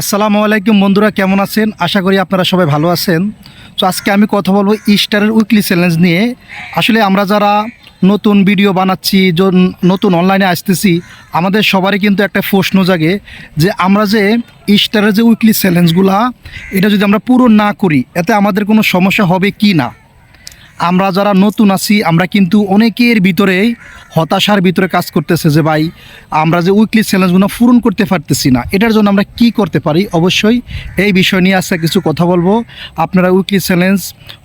আসসালামু আলাইকুম বন্ধুরা, কেমন আছেন? আশা করি আপনারা সবাই ভালো আছেন। তো আজকে আমি কথা বলব ইস্টারের উইকলি চ্যালেঞ্জ নিয়ে। আসলে আমরা যারা নতুন ভিডিও বানাচ্ছি নতুন অনলাইনে আসতেছি, আমাদের সবারই কিন্তু একটা প্রশ্ন জাগে যে আমরা যে ইস্টারের যে উইকলি চ্যালেঞ্জগুলা এটা যদি আমরা পূরণ না করি, এতে আমাদের কোনো সমস্যা হবে কি না? আমরা যারা নতুন আছি, আমরা কিন্তু অনেকের ভিতরেই হতাশার ভিতরে কাজ করতেছে যে, ভাই, আমরা যে উইকলি চ্যালেঞ্জগুলো পূরণ করতে পারতেছি না, এটার জন্য আমরা কি করতে পারি? অবশ্যই এই বিষয় নিয়ে আজকে কিছু কথা বলব। আপনারা উইকলি চ্যালেঞ্জ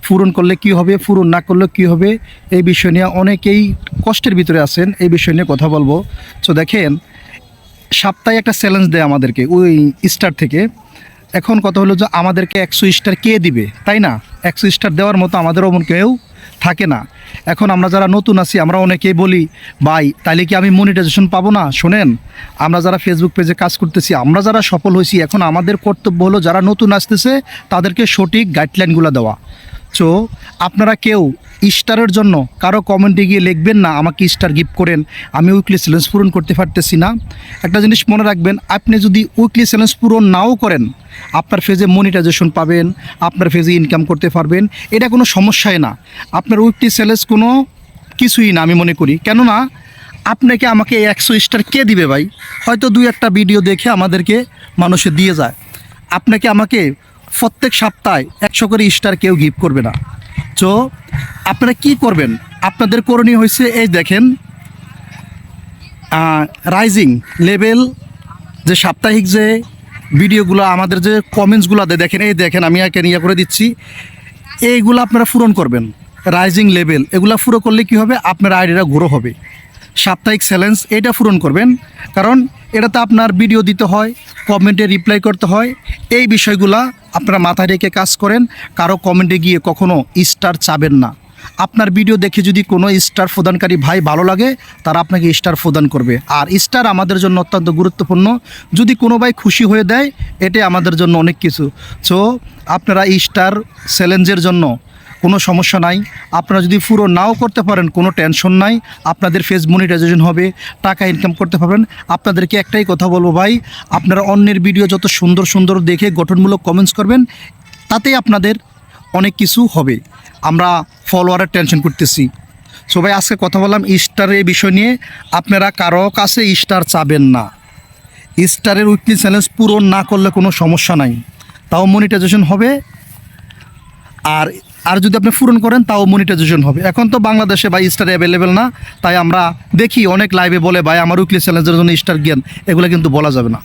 পূরণ করলে কি হবে, পূরণ না করলে কি হবে, এই বিষয় নিয়ে অনেকেই কষ্টের ভিতরে আছেন, এই বিষয় নিয়ে কথা বলব। তো দেখেন, সপ্তাহে একটা চ্যালেঞ্জ দেয় আমাদেরকে, ওই স্টার থেকে। এখন কথা হলো যে, আমাদেরকে একশো স্টার কে দিবে? তাই না? একশো স্টার দেওয়ার মতো আমাদের অমন কেউ থাকে না। এখন আমরা যারা নতুন আছি, আমরা অনেকেই বলি, ভাই তাহলে কি আমি মনিটাইজেশন পাবো না? শোনেন, আমরা যারা ফেসবুক পেজে কাজ করতেছি, আমরা যারা সফল হয়েছি, এখন আমাদের কর্তব্য হলো যারা নতুন আসতেছে, তাদেরকে সঠিক গাইডলাইনগুলো দেওয়া। তো আপনারা কেউ স্টারের জন্য কারও কমেন্টে গিয়ে লিখবেন না, আমাকে স্টার গিফট করেন। আমি উইকলি চ্যালেঞ্জ পূরণ করতে পারতেছি না। একটা জিনিস মনে রাখবেন, আপনি যদি উইকলি চ্যালেঞ্জ পূরণ নাও করেন, আপনার ফেজে মনিটাইজেশন পাবেন, আপনার ফেজে ইনকাম করতে পারবেন। এটা কোনো সমস্যাই না। আপনার উইকলি চ্যালেঞ্জ কোনো কিছুই না, আমি মনে করি। কেননা, আপনাকে আমাকে একশো স্টার কে দিবে ভাই? হয়তো দুই একটা ভিডিও দেখে আমাদেরকে মানুষে দিয়ে যায়। আপনাকে আমাকে প্রত্যেক সপ্তাহে একশো করে স্টার কেউ গিফট করবে না। তো আপনারা কি করবেন? আপনাদের করণীয় হয়েছে, এই দেখেন রাইজিং লেভেল যে সাপ্তাহিক যে ভিডিওগুলো আমাদের যে কমেন্টসগুলো দেয়, দেখেন, এই দেখেন, আমি একে নিয়ে করে দিচ্ছি। এইগুলো আপনারা পূরণ করবেন রাইজিং লেভেল এগুলো পুরো করলে কি হবে? আপনার আইডিটা গ্রো হবে। সাপ্তাহিক চ্যালেঞ্জ এটা পূরণ করবেন, কারণ এটাতে আপনার ভিডিও দিতে হয় কমেন্টে রিপ্লাই করতে হয়, এই বিষয়গুলা আপনারা মাথায় রেখে কাজ করেন, কারও কমেন্টে গিয়ে কখনো স্টার চাবেন না। আপনার ভিডিও দেখে যদি কোনো স্টার প্রদানকারী ভাই ভালো লাগে, তারা আপনাকে স্টার প্রদান করবে। আর স্টার আমাদের জন্য অত্যন্ত গুরুত্বপূর্ণ। যদি কোনো ভাই খুশি হয়ে দেয়, এটাই আমাদের জন্য অনেক কিছু। সো আপনারা স্টার চ্যালেঞ্জের জন্য কোনো সমস্যা নাই। আপনারা যদি পুরো নাও করতে পারেন, কোনো টেনশন নাই। আপনাদের ফেস মনিটাইজেশন হবে, টাকা ইনকাম করতে পারবেন। আপনাদেরকে একটাই কথা বলব ভাই, আপনারা অন্যের ভিডিও যত সুন্দর সুন্দর দেখে গঠনমূলক কমেন্টস করবেন, তাতেই আপনাদের অনেক কিছু হবে। আমরা ফলোয়ারের টেনশন করতেছি। সবাই আজকে কথা বললাম স্টারের বিষয় নিয়ে। আপনারা কারও কাছে স্টার চাবেন না। স্টারের উইকলি চ্যালেঞ্জ পূরণ না করলে কোনো সমস্যা নাই। তাও মনিটাইজেশন হবে। আর আর যদি আপনি পূরণ করেন, তাও মনিটাইজেশন হবে। এখন তো বাংলাদেশে ভাই স্টার অ্যাভেলেবেল না, তাই আমরা দেখি অনেক লাইভে বলে, ভাই, আমার উইকলি চ্যালেঞ্জের জন্য স্টার জ্ঞান। এগুলো কিন্তু বলা যাবে না।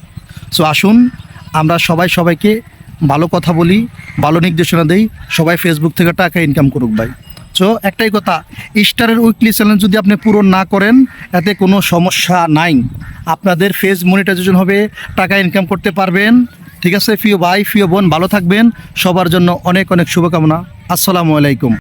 সো আসুন, আমরা সবাই সবাইকে ভালো কথা বলি, ভালো নির্দেশনা দেই, সবাই ফেসবুক থেকে টাকা ইনকাম করুক ভাই। সো একটাই কথা স্টারের উইকলি চ্যালেঞ্জ যদি আপনি পূরণ না করেন, এতে কোনো সমস্যা নাই। আপনাদের ফেস মনিটাইজেশন হবে, টাকা ইনকাম করতে পারবেন ঠিক আছে, প্রিয় ভাই, প্রিয় বোন, ভালো থাকবেন। সবার জন্য অনেক অনেক শুভকামনা। আসসালামু আলাইকুম।